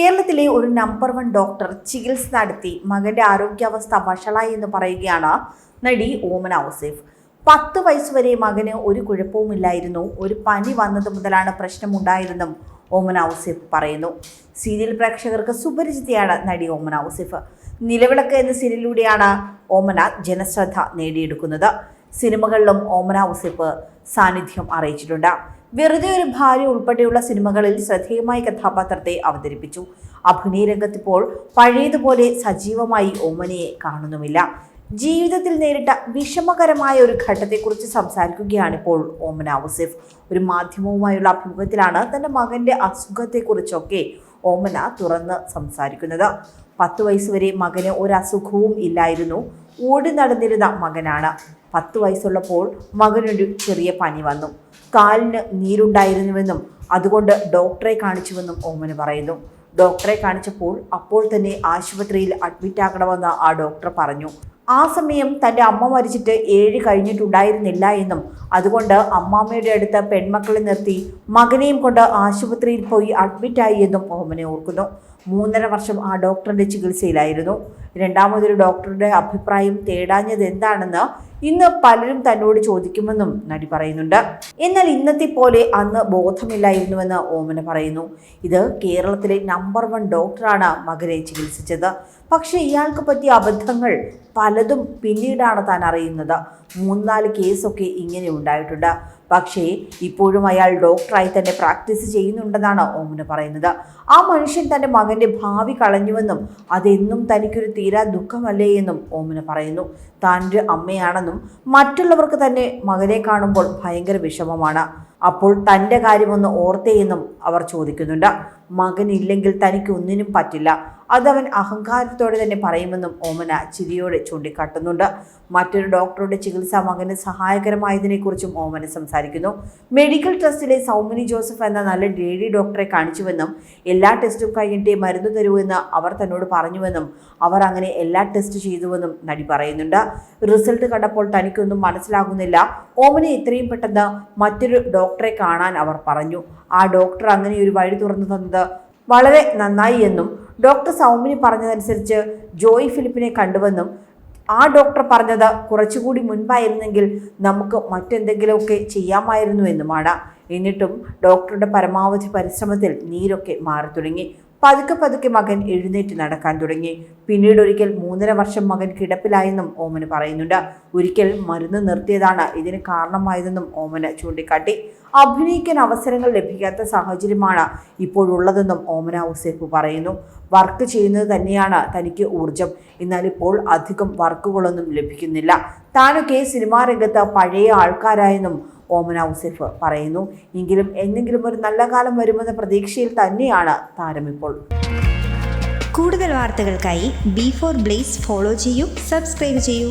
കേരളത്തിലെ ഒരു number one doctor ചികിത്സ നടത്തി മകന്റെ ആരോഗ്യാവസ്ഥ വഷളായി എന്ന് പറയുകയാണ് നടി ഓമന ഔസേഫ്. പത്ത് വയസ്സുവരെ മകന് ഒരു കുഴപ്പവുമില്ലായിരുന്നു ഒരു പനി വന്നത് മുതലാണ് പ്രശ്നമുണ്ടായതെന്നും ഓമന ഔസേഫ് പറയുന്നു. സീരിയൽ പ്രേക്ഷകർക്ക് സുപരിചിതയാണ് നടി ഓമന ഔസേഫ്. നിലവിളക്ക് എന്ന സീരിയലിലൂടെയാണ് ഓമന ജനശ്രദ്ധ നേടിയെടുക്കുന്നത്. സിനിമകളിലും ഓമന ഔസേഫ് സാന്നിധ്യം അറിയിച്ചിട്ടുണ്ട്. വെറുതെ ഒരു ഭാര്യ ഉൾപ്പെടെയുള്ള സിനിമകളിൽ ശ്രദ്ധേയമായ കഥാപാത്രത്തെ അവതരിപ്പിച്ചു. അഭിനയ രംഗത്തിപ്പോൾ പഴയതുപോലെ സജീവമായി ഓമനയെ കാണുന്നുമില്ല. ജീവിതത്തിൽ നേരിട്ട വിഷമകരമായ ഒരു ഘട്ടത്തെക്കുറിച്ച് സംസാരിക്കുകയാണിപ്പോൾ ഓമന ഔസിഫ്. ഒരു മാധ്യമവുമായുള്ള അഭിമുഖത്തിലാണ് തന്റെ മകന്റെ അസുഖത്തെക്കുറിച്ചൊക്കെ ഓമന തുറന്ന് സംസാരിക്കുന്നത്. പത്ത് വയസ്സുവരെ മകന് ഒരു അസുഖവും ഇല്ലായിരുന്നു. ഓടി നടന്നിരുന്ന മകനാണ്. പത്ത് വയസ്സുള്ളപ്പോൾ മകനൊരു ചെറിയ പനി വന്നു. കാലിന് നീരുണ്ടായിരുന്നുവെന്നും അതുകൊണ്ട് ഡോക്ടറെ കാണിച്ചുവെന്നും ഓമന് പറയുന്നു. ഡോക്ടറെ കാണിച്ചപ്പോൾ അപ്പോൾ തന്നെ ആശുപത്രിയിൽ അഡ്മിറ്റ് ആക്കണമെന്ന് ആ ഡോക്ടർ പറഞ്ഞു. ആ സമയം തന്റെ അമ്മ മരിച്ചിട്ട് ഏഴ് കഴിഞ്ഞിട്ടുണ്ടായിരുന്നില്ല എന്നും അതുകൊണ്ട് അമ്മാമ്മയുടെ അടുത്ത് പെൺമക്കളെ നിർത്തി മകനെയും കൊണ്ട് ആശുപത്രിയിൽ പോയി അഡ്മിറ്റായി എന്നും ഓമനെ ഓർക്കുന്നു. മൂന്നര വർഷം ആ ഡോക്ടറിന്റെ ചികിത്സയിലായിരുന്നു. രണ്ടാമതൊരു ഡോക്ടറുടെ അഭിപ്രായം തേടാഞ്ഞത് എന്താണെന്ന് ഇന്ന് പലരും തന്നോട് ചോദിക്കുമെന്നും നടി പറയുന്നുണ്ട്. എന്നാൽ ഇന്നത്തെ പോലെ അന്ന് ബോധമില്ലായിരുന്നുവെന്ന് ഓമന പറയുന്നു. ഇത് കേരളത്തിലെ നമ്പർ വൺ ഡോക്ടറാണ് മകനെ ചികിത്സിച്ചത്. പക്ഷേ ഇയാൾക്ക് പറ്റിയ അബദ്ധങ്ങൾ പലതും പിന്നീടാണ് താൻ അറിയുന്നത്. മൂന്നാൽ കേസൊക്കെ ഇങ്ങനെ ഉണ്ടായിട്ടുണ്ട്. പക്ഷേ ഇപ്പോഴും അയാൾ ഡോക്ടറായി തന്നെ പ്രാക്ടീസ് ചെയ്യുന്നുണ്ടെന്നാണ് ഓമന പറയുന്നത്. ആ മനുഷ്യൻ തന്റെ മകന്റെ ഭാവി കളഞ്ഞുവെന്നും അതെന്നും തനിക്കൊരു തീരാ ദുഃഖമല്ലേ എന്നും ഓമന പറയുന്നു. താന്റെ അമ്മയാണെന്നും മറ്റുള്ളവർക്ക് തന്നെ മകനെ കാണുമ്പോൾ ഭയങ്കര വിഷമമാണ്. അപ്പോൾ തന്റെ കാര്യമൊന്ന് ഓർത്തേ എന്നും അവർ ചോദിക്കുന്നുണ്ട്. മകനില്ലെങ്കിൽ തനിക്ക് ഒന്നിനും പറ്റില്ല. അതവൻ അഹങ്കാരത്തോടെ തന്നെ പറയുമെന്നും ഓമന ചിരിയോടെ ചൂണ്ടിക്കാട്ടുന്നുണ്ട്. മറ്റൊരു ഡോക്ടറുടെ ചികിത്സ മകന് സഹായകരമായതിനെക്കുറിച്ചും ഓമന സംസാരിക്കുന്നു. മെഡിക്കൽ ട്രസ്റ്റിലെ സൗമിനി ജോസഫ് എന്ന നല്ല ലേഡി ഡോക്ടറെ കാണിച്ചുവെന്നും എല്ലാ ടെസ്റ്റും കഴിഞ്ഞിട്ടേ മരുന്ന് തരുമെന്ന് അവർ തന്നോട് പറഞ്ഞുവെന്നും അവർ അങ്ങനെ എല്ലാ ടെസ്റ്റ് ചെയ്തുവെന്നും നടി പറയുന്നുണ്ട്. റിസൾട്ട് കണ്ടപ്പോൾ തനിക്കൊന്നും മനസ്സിലാകുന്നില്ല. ഓമന ഇത്രയും പെട്ടെന്ന് മറ്റൊരു ഡോക്ടറെ കാണാൻ അവർ പറഞ്ഞു. ആ ഡോക്ടർ അങ്ങനെ ഒരു വഴി തുറന്നു തന്നത്. വളരെ നന്നായി എന്നും ഡോക്ടർ സൗമിനി പറഞ്ഞതനുസരിച്ച് ജോയ് ഫിലിപ്പിനെ കണ്ടുവെന്നും ആ ഡോക്ടർ പറഞ്ഞത് കുറച്ചുകൂടി മുൻപായിരുന്നെങ്കിൽ നമുക്ക് മറ്റെന്തെങ്കിലുമൊക്കെ ചെയ്യാമായിരുന്നു എന്നുമാണ്. എന്നിട്ടും ഡോക്ടറുടെ പരമാവധി പരിശ്രമത്തിൽ നീരൊക്കെ മാറി തുടങ്ങി പതുക്കെ പതുക്കെ മകൻ എഴുന്നേറ്റ് നടക്കാൻ തുടങ്ങി. പിന്നീട് ഒരിക്കൽ മൂന്നര വർഷം മകൻ കിടപ്പിലായെന്നും ഓമന് പറയുന്നുണ്ട്. ഒരിക്കൽ മരുന്ന് നിർത്തിയതാണ് ഇതിന് കാരണമായതെന്നും ഓമന് ചൂണ്ടിക്കാട്ടി. അഭിനയിക്കാൻ അവസരങ്ങൾ ലഭിക്കാത്ത സാഹചര്യമാണ് ഇപ്പോഴുള്ളതെന്നും ഓമന ഔസേഫ് പറയുന്നു. വർക്ക് ചെയ്യുന്നത് തന്നെയാണ് തനിക്ക് ഊർജം എന്നാൽ ഇപ്പോൾ അധികം വർക്കുകളൊന്നും ലഭിക്കുന്നില്ല. താനൊക്കെ സിനിമാ രംഗത്ത് പഴയ ആൾക്കാരായെന്നും ഓമന ഔസിഫ് പറയുന്നു. എങ്കിലും എന്നെങ്കിലും ഒരു നല്ല കാലം വരുമെന്ന പ്രതീക്ഷയിൽ തന്നെയാണ് താരം ഇപ്പോൾ. കൂടുതൽ വാർത്തകൾക്കായി ബി ഫോർ ബ്ലേസ് ഫോളോ ചെയ്യൂ സബ്സ്ക്രൈബ് ചെയ്യൂ.